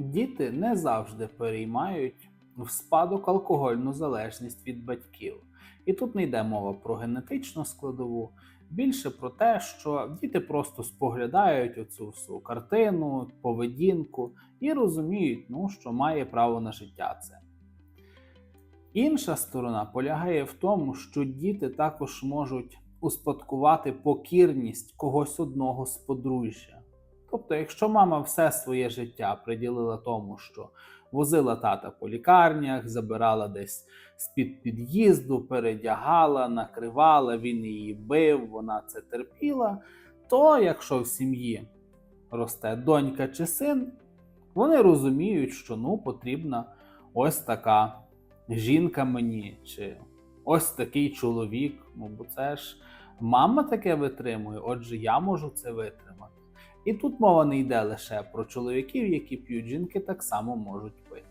Діти не завжди переймають в спадок алкогольну залежність від батьків. І тут не йде мова про генетичну складову, більше про те, що діти просто споглядають оцю всю картину, поведінку і розуміють, ну, що має право на життя це. Інша сторона полягає в тому, що діти також можуть успадкувати покірність когось одного з подружжя. Тобто, якщо мама все своє життя приділила тому, що возила тата по лікарнях, забирала десь з-під під'їзду, передягала, накривала, він її бив, вона це терпіла, то якщо в сім'ї росте донька чи син, вони розуміють, що ну потрібна ось така жінка мені, чи ось такий чоловік. Ну, бо це ж мама таке витримує, отже, я можу це витримати. І тут мова не йде лише про чоловіків, які п'ють жінки, так само можуть пити.